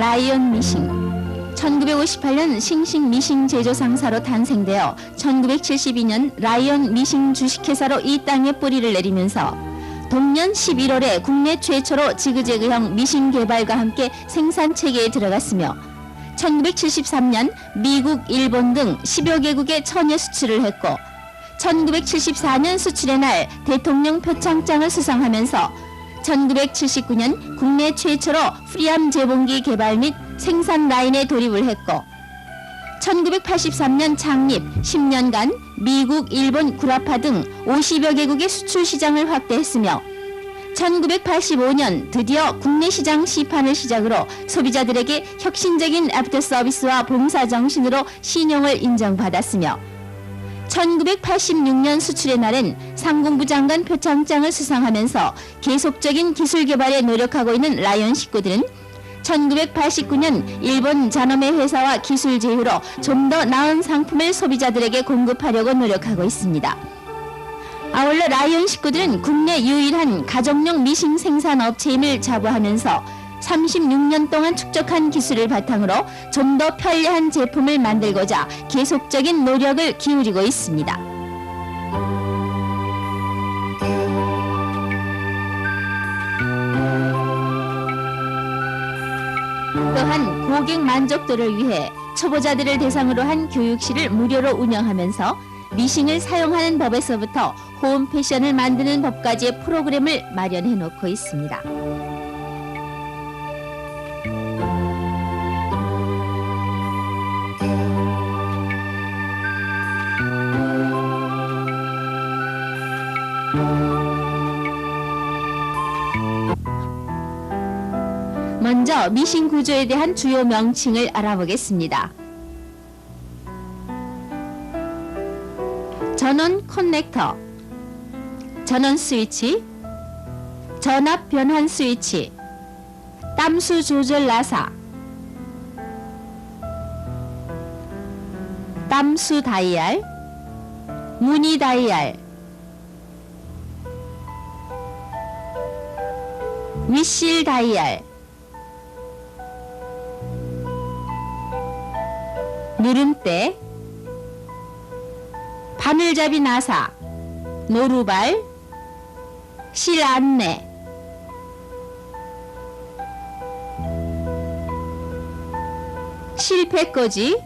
라이언 미싱. 1958년 싱싱 미싱 제조상사로 탄생되어 1972년 라이언 미싱 주식회사로 이 땅에 뿌리를 내리면서 동년 11월에 국내 최초로 지그재그형 미싱 개발과 함께 생산 체계에 들어갔으며 1973년 미국, 일본 등 10여 개국에 천여 수출을 했고 1974년 수출의 날 대통령 표창장을 수상하면서 1979년 국내 최초로 프리암 제봉기 개발 및 생산 라인에 돌입을 했고 1983년 창립 10년간 미국, 일본, 구라파 등 50여 개국의 수출 시장을 확대했으며 1985년 드디어 국내 시장 시판을 시작으로 소비자들에게 혁신적인 애프터 서비스와 봉사 정신으로 신용을 인정받았으며 1986년 수출의 날엔 상공부 장관 표창장을 수상하면서 계속적인 기술 개발에 노력하고 있는 라이언 식구들은 1989년 일본 잔업의 회사와 기술 제휴로 좀 더 나은 상품을 소비자들에게 공급하려고 노력하고 있습니다. 아울러 라이언 식구들은 국내 유일한 가정용 미싱 생산 업체임을 자부하면서 36년 동안 축적한 기술을 바탕으로 좀 더 편리한 제품을 만들고자 계속적인 노력을 기울이고 있습니다. 고객 만족도를 위해 초보자들을 대상으로 한 교육실을 무료로 운영하면서 미싱을 사용하는 법에서부터 홈 패션을 만드는 법까지의 프로그램을 마련해 놓고 있습니다. 먼저 미싱 구조에 대한 주요 명칭을 알아보겠습니다. 전원 커넥터, 전원 스위치, 전압 변환 스위치, 땀수 조절 나사, 땀수 다이얼, 무늬 다이얼, 위실 다이얼, 누름대, 바늘잡이 나사, 노루발, 실 안내, 실패꽂이,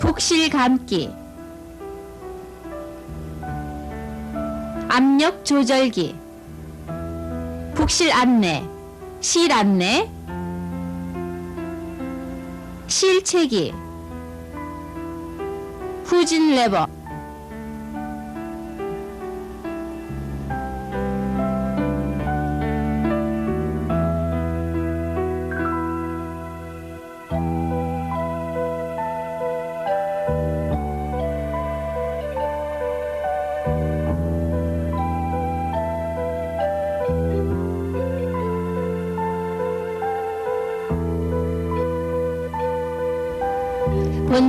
북실 감기, 압력 조절기, 북실 안내, 실 안내, 실체기, 후진 레버,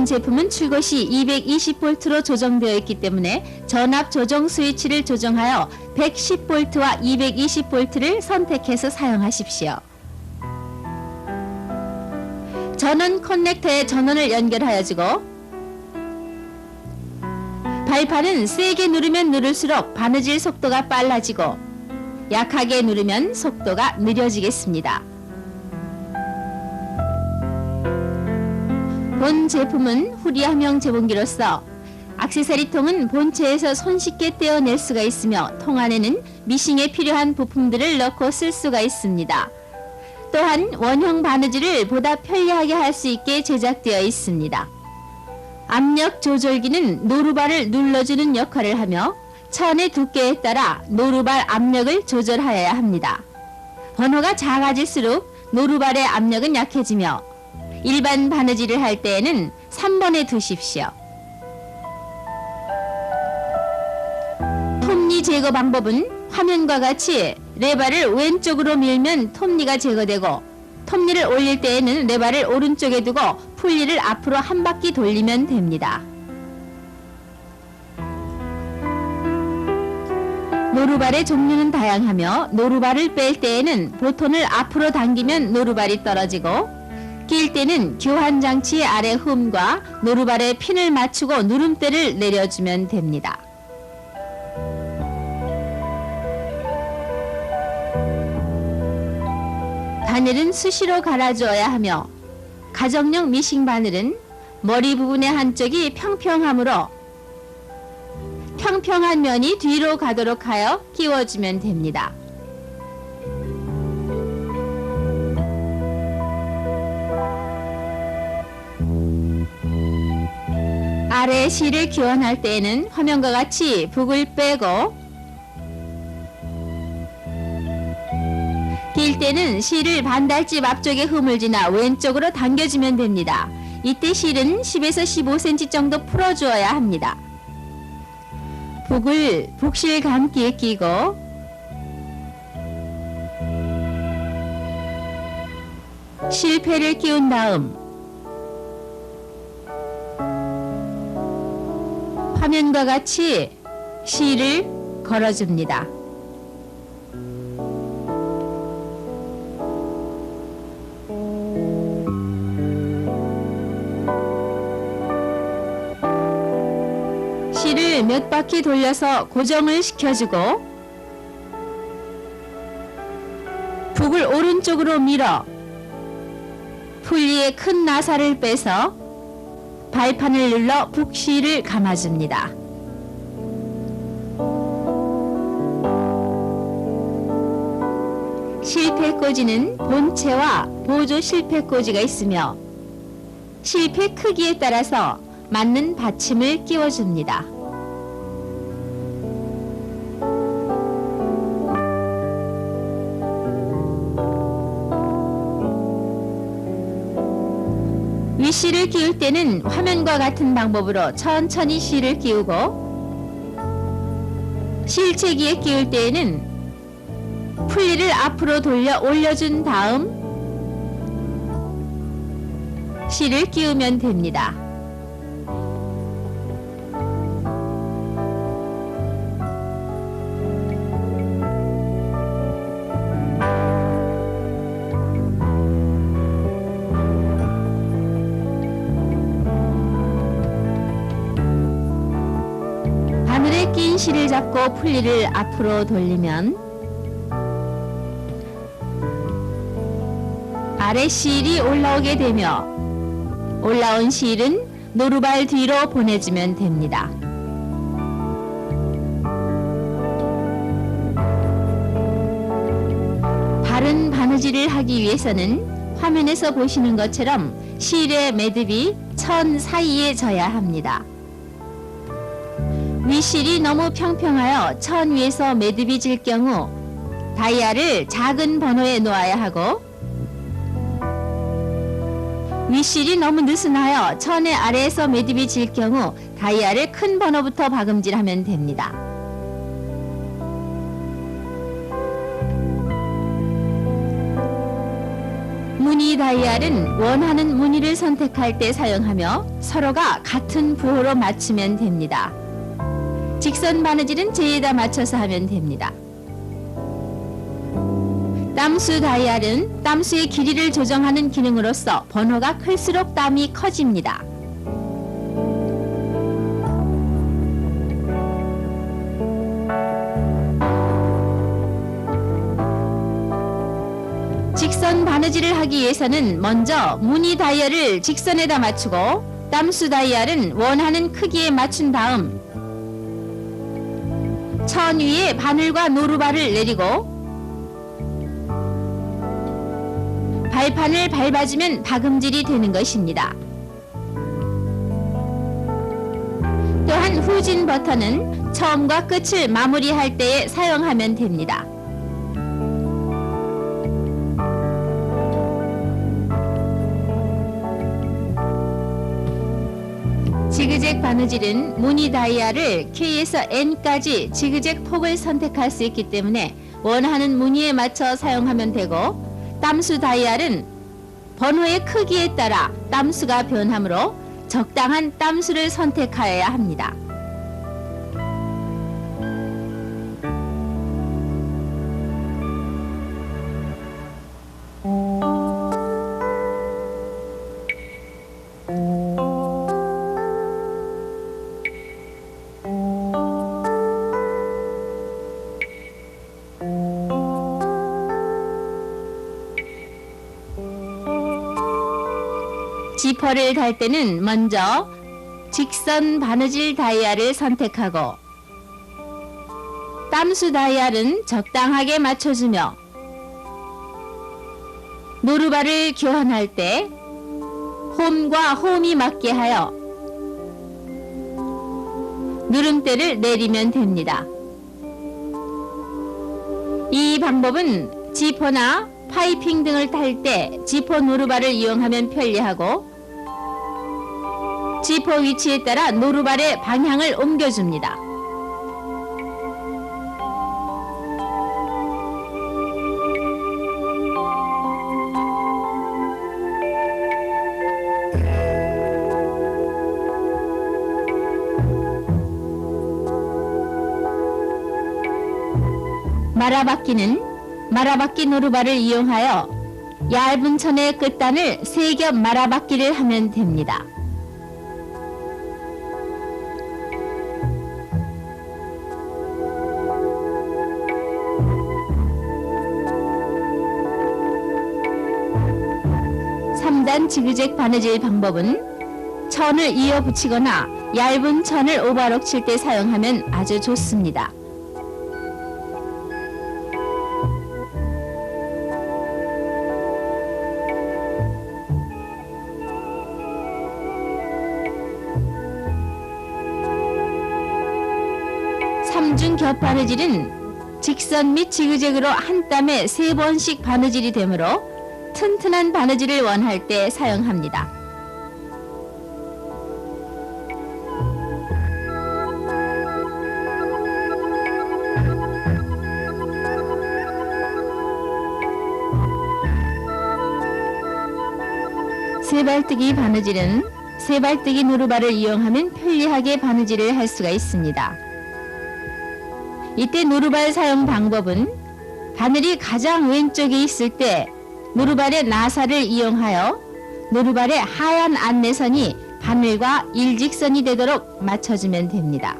제품은 출고 시 220V로 조정되어 있기 때문에 전압 조정 스위치를 조정하여 110V와 220V를 선택해서 사용하십시오. 전원 커넥터에 전원을 연결하여주고 발판은 세게 누르면 누를수록 바느질 속도가 빨라지고 약하게 누르면 속도가 느려지겠습니다. 본 제품은 후리 함형 제봉기로서 액세서리 통은 본체에서 손쉽게 떼어낼 수가 있으며 통 안에는 미싱에 필요한 부품들을 넣고 쓸 수가 있습니다. 또한 원형 바느질을 보다 편리하게 할 수 있게 제작되어 있습니다. 압력 조절기는 노루발을 눌러주는 역할을 하며 천의 두께에 따라 노루발 압력을 조절하여야 합니다. 번호가 작아질수록 노루발의 압력은 약해지며 일반 바느질을 할 때에는 3번에 두십시오. 톱니 제거 방법은 화면과 같이 레바를 왼쪽으로 밀면 톱니가 제거되고 톱니를 올릴 때에는 레바를 오른쪽에 두고 풀리를 앞으로 한 바퀴 돌리면 됩니다. 노루발의 종류는 다양하며 노루발을 뺄 때에는 보톤을 앞으로 당기면 노루발이 떨어지고 낄 때는 교환 장치 아래 흠과 노루발에 핀을 맞추고 누름대를 내려주면 됩니다. 바늘은 수시로 갈아주어야 하며 가정용 미싱 바늘은 머리 부분의 한쪽이 평평하므로 평평한 면이 뒤로 가도록 하여 끼워주면 됩니다. 아래 실을 기원할 때에는 화면과 같이 북을 빼고 길 때는 실을 반달집 앞쪽에 흠을 지나 왼쪽으로 당겨주면 됩니다. 이때 실은 10에서 15cm 정도 풀어주어야 합니다. 북을 북실 감기에 끼고 실패를 끼운 다음 화면과 같이 실을 걸어줍니다. 실을 몇 바퀴 돌려서 고정을 시켜주고 북을 오른쪽으로 밀어 풀리의 큰 나사를 빼서 발판을 눌러 북실을 감아줍니다. 실패꽂이는 본체와 보조 실패꽂이가 있으며 실패 크기에 따라서 맞는 받침을 끼워줍니다. 윗실을 끼울 때는 화면과 같은 방법으로 천천히 실을 끼우고 실체기에 끼울 때에는 풀리를 앞으로 돌려 올려준 다음 실을 끼우면 됩니다. 실을 잡고 풀리를 앞으로 돌리면 아래 실이 올라오게 되며 올라온 실은 노루발 뒤로 보내주면 됩니다. 바른 바느질을 하기 위해서는 화면에서 보시는 것처럼 실의 매듭이 천 사이에 져야 합니다. 윗실이 너무 평평하여 천 위에서 매듭이 질 경우 다이아를 작은 번호에 놓아야 하고 윗실이 너무 느슨하여 천의 아래에서 매듭이 질 경우 다이아를 큰 번호부터 박음질하면 됩니다. 무늬 다이알은 원하는 무늬를 선택할 때 사용하며 서로가 같은 부호로 맞추면 됩니다. 직선 바느질은 제에다 맞춰서 하면 됩니다. 땀수 다이알은 땀수의 길이를 조정하는 기능으로서 번호가 클수록 땀이 커집니다. 직선 바느질을 하기 위해서는 먼저 무늬 다이얼을 직선에다 맞추고 땀수 다이얼은 원하는 크기에 맞춘 다음 천 위에 바늘과 노루발을 내리고 발판을 밟아주면 박음질이 되는 것입니다. 또한 후진 버튼은 처음과 끝을 마무리할 때에 사용하면 됩니다. 지그잭 바느질은 무늬 다이아를 K에서 N까지 지그잭 폭을 선택할 수 있기 때문에 원하는 무늬에 맞춰 사용하면 되고 땀수 다이알은 번호의 크기에 따라 땀수가 변하므로 적당한 땀수를 선택하여야 합니다. 리퍼를 달 때는 먼저 직선 바느질 다이아를 선택하고 땀수 다이아는 적당하게 맞춰주며 노루발을 교환할 때 홈과 홈이 맞게 하여 누름대를 내리면 됩니다. 이 방법은 지퍼나 파이핑 등을 탈 때 지퍼 노루발을 이용하면 편리하고 지퍼 위치에 따라 노루발의 방향을 옮겨줍니다. 말아받기는 말아받기 노루발을 이용하여 얇은 천의 끝단을 세겹 말아받기를 하면 됩니다. 지그잭 바느질 방법은 천을 이어 붙이거나 얇은 천을 오버록 칠 때 사용하면 아주 좋습니다. 삼중 겹 바느질은 직선 및 지그재그로 한 땀에 세 번씩 바느질이 되므로 튼튼한 바느질을 원할 때 사용합니다. 세발뜨기 바느질은 세발뜨기 노루발을 이용하면 편리하게 바느질을 할 수가 있습니다. 이때 노루발 사용 방법은 바늘이 가장 왼쪽에 있을 때 노루발의 나사를 이용하여 노루발의 하얀 안내선이 바늘과 일직선이 되도록 맞춰주면 됩니다.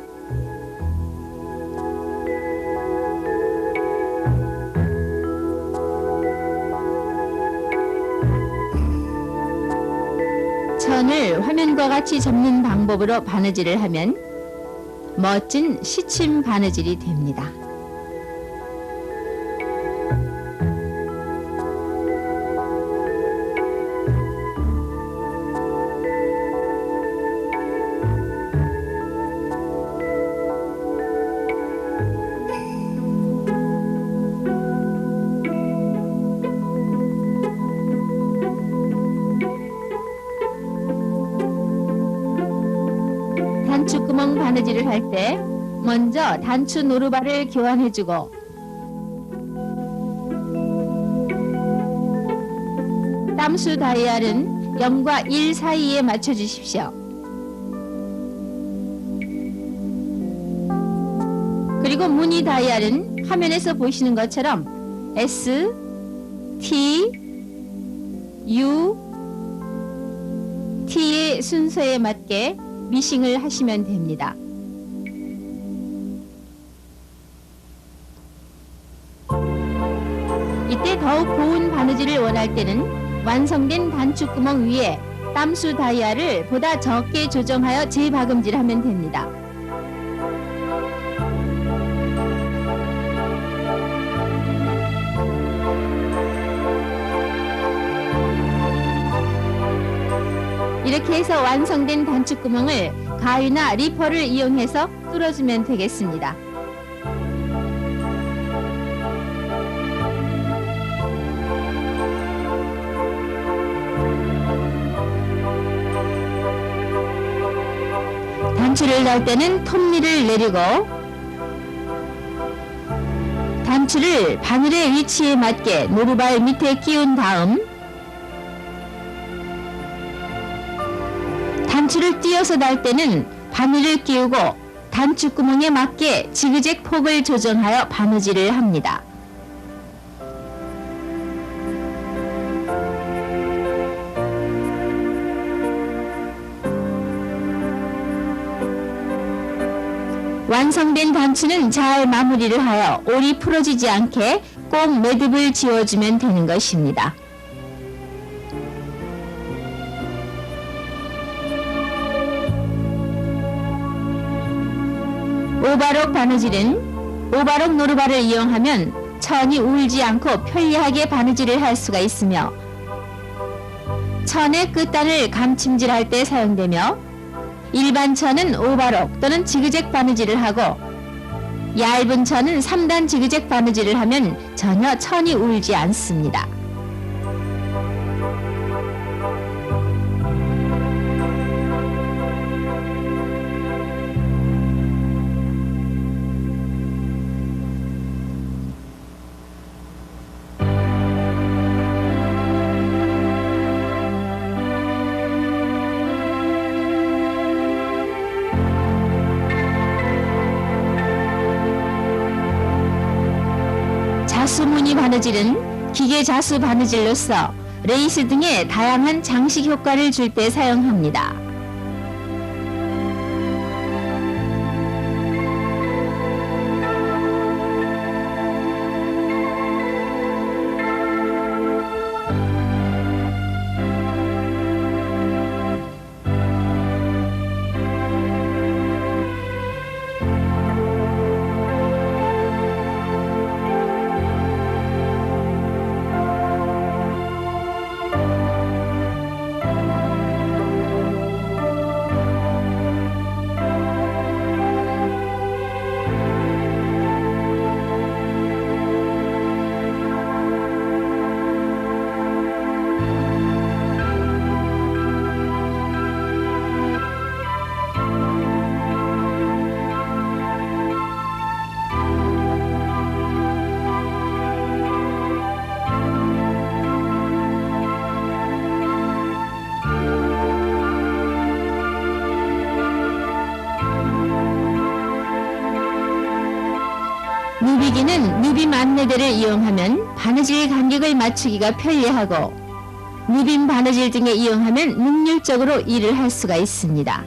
천을 화면과 같이 접는 방법으로 바느질을 하면 멋진 시침 바느질이 됩니다. 할 때 먼저 단추 노루발을 교환해주고 땀수 다이얼은 0과 1 사이에 맞춰주십시오. 그리고 무늬 다이얼은 화면에서 보시는 것처럼 S, T, U, T의 순서에 맞게 미싱을 하시면 됩니다. 바느질을 원할 때는 완성된 단추구멍 위에 땀수 다이아를 보다 적게 조정하여 재박음질하면 됩니다. 이렇게 해서 완성된 단추구멍을 가위나 리퍼를 이용해서 뚫어주면 되겠습니다. 단추를 날 때는 톱니를 내리고 단추를 바늘의 위치에 맞게 노루발 밑에 끼운 다음 단추를 띄어서 날 때는 바늘을 끼우고 단추 구멍에 맞게 지그잭 폭을 조정하여 바느질을 합니다. 완성된 단추는 잘 마무리를 하여 올이 풀어지지 않게 꼭 매듭을 지어주면 되는 것입니다. 오바록 바느질은 오바록 노르바를 이용하면 천이 울지 않고 편리하게 바느질을 할 수가 있으며 천의 끝단을 감침질할 때 사용되며 일반 천은 오바록 또는 지그잭 바느질을 하고 얇은 천은 3단 지그잭 바느질을 하면 전혀 천이 울지 않습니다. 바느질은 기계 자수 바느질로서 레이스 등의 다양한 장식 효과를 줄 때 사용합니다. 누비기는 누빔 안내대를 이용하면 바느질 간격을 맞추기가 편리하고 누빔 바느질 등에 이용하면 능률적으로 일을 할 수가 있습니다.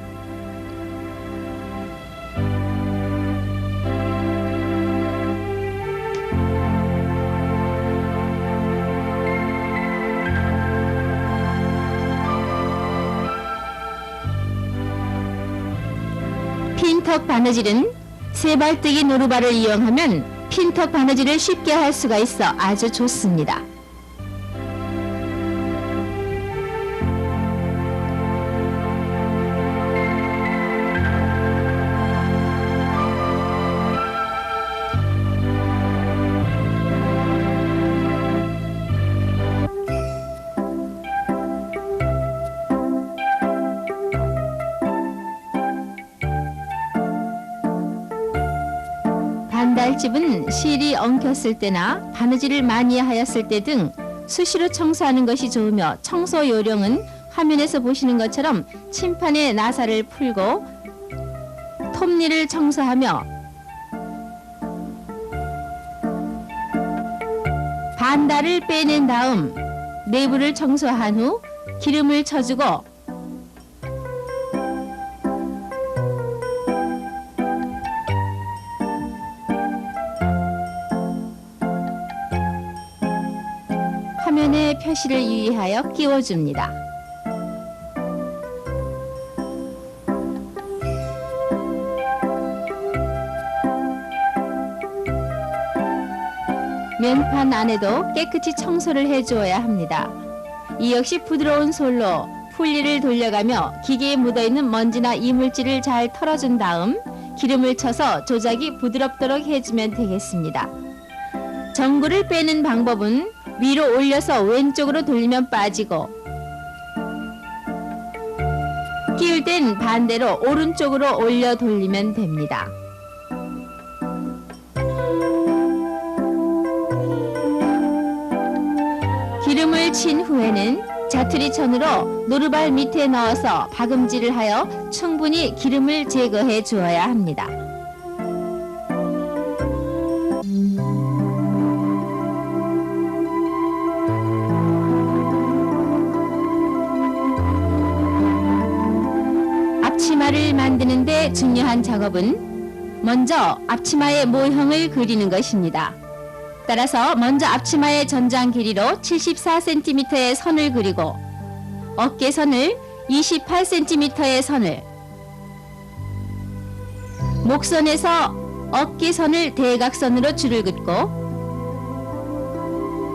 핀턱 바느질은 세발뜨기 노루발을 이용하면 핀턱 바느질을 쉽게 할 수가 있어 아주 좋습니다. 반달집은 실이 엉켰을 때나 바느질을 많이 하였을 때 등 수시로 청소하는 것이 좋으며 청소 요령은 화면에서 보시는 것처럼 침판에 나사를 풀고 톱니를 청소하며 반달을 빼낸 다음 내부를 청소한 후 기름을 쳐주고 표시를 유의하여 끼워줍니다. 면판 안에도 깨끗이 청소를 해주어야 합니다. 이 역시 부드러운 솔로 풀리를 돌려가며 기계에 묻어있는 먼지나 이물질을 잘 털어준 다음 기름을 쳐서 조작이 부드럽도록 해주면 되겠습니다. 전구를 빼는 방법은 위로 올려서 왼쪽으로 돌리면 빠지고 끼울 땐 반대로 오른쪽으로 올려 돌리면 됩니다. 기름을 친 후에는 자투리천으로 노루발 밑에 넣어서 박음질을 하여 충분히 기름을 제거해 주어야 합니다. 중요한 작업은 먼저 앞치마의 모형을 그리는 것입니다. 따라서 먼저 앞치마의 전장 길이로 74cm의 선을 그리고 어깨선을 28cm의 선을 목선에서 어깨선을 대각선으로 줄을 긋고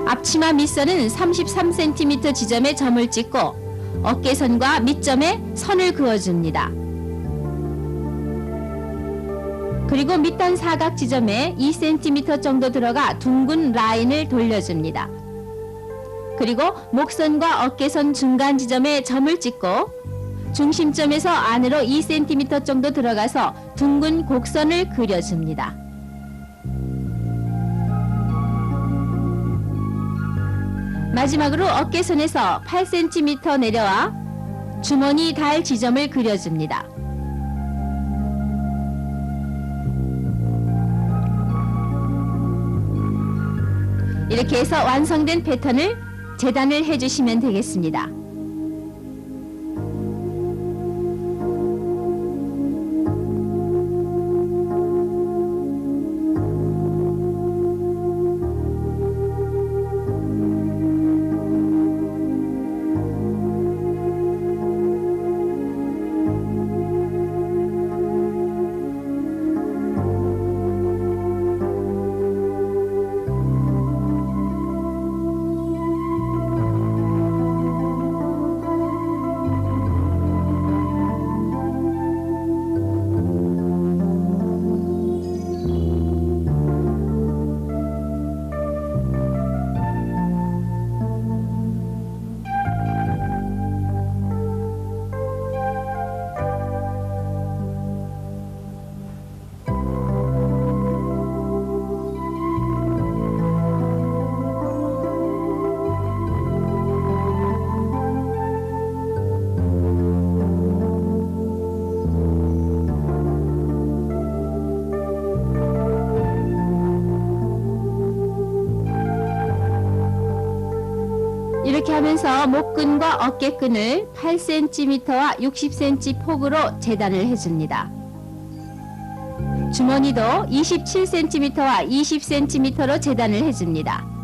앞치마 밑선은 33cm 지점에 점을 찍고 어깨선과 밑점에 선을 그어줍니다. 그리고 밑단 사각 지점에 2cm 정도 들어가 둥근 라인을 돌려줍니다. 그리고 목선과 어깨선 중간 지점에 점을 찍고 중심점에서 안으로 2cm 정도 들어가서 둥근 곡선을 그려줍니다. 마지막으로 어깨선에서 8cm 내려와 주머니 달 지점을 그려줍니다. 이렇게 해서 완성된 패턴을 재단을 해주시면 되겠습니다. 하면서 목끈과 어깨끈을 8cm와 60cm 폭으로 재단을 해줍니다. 주머니도 27cm와 20cm로 재단을 해줍니다.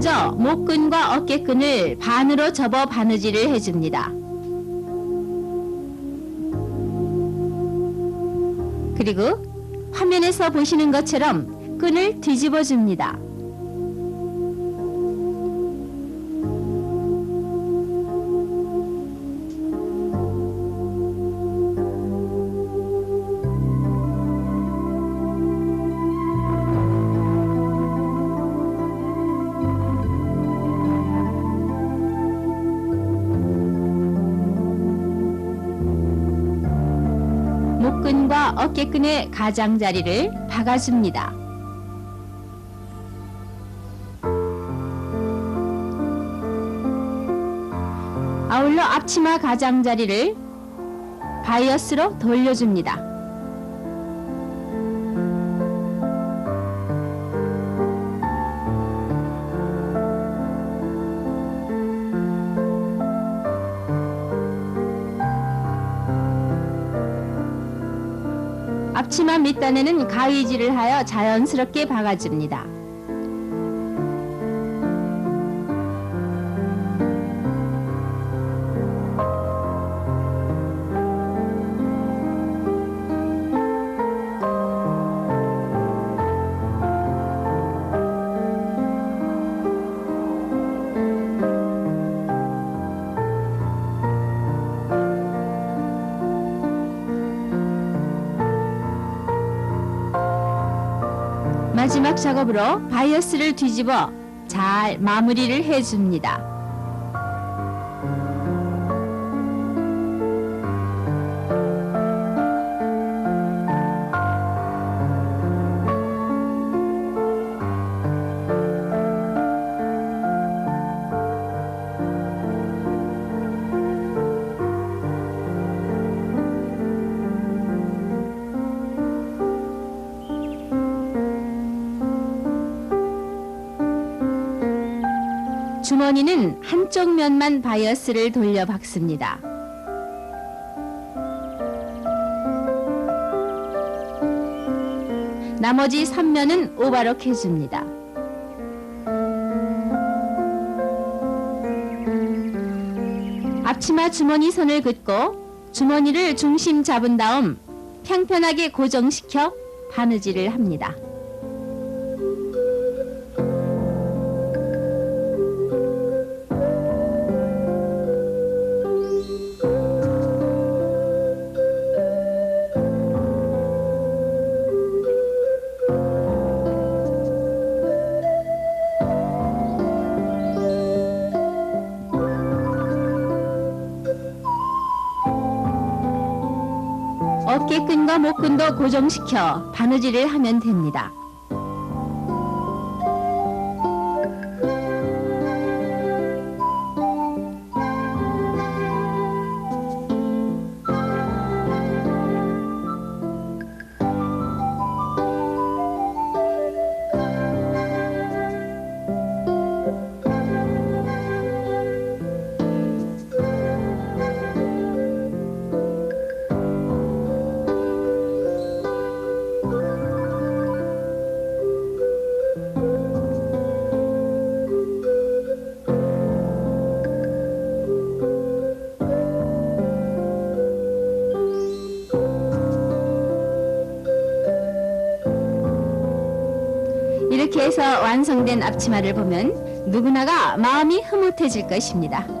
먼저 목끈과 어깨끈을 반으로 접어 바느질을 해줍니다. 그리고 화면에서 보시는 것처럼 끈을 뒤집어 줍니다. 목끈과 어깨끈의 가장자리를 박아줍니다. 아울러 앞치마 가장자리를 바이어스로 돌려줍니다. 앞치마 밑단에는 가위질을 하여 자연스럽게 박아줍니다. 마지막 작업으로 바이어스를 뒤집어 잘 마무리를 해줍니다. 주머니는 한쪽 면만 바이어스를 돌려 박습니다. 나머지 3면은 오바록 해줍니다. 앞치마 주머니 선을 긋고 주머니를 중심 잡은 다음 평편하게 고정시켜 바느질을 합니다. 깨끈과 목끈도 고정시켜 바느질을 하면 됩니다. 완성된 앞치마를 보면 누구나가 마음이 흐뭇해질 것입니다.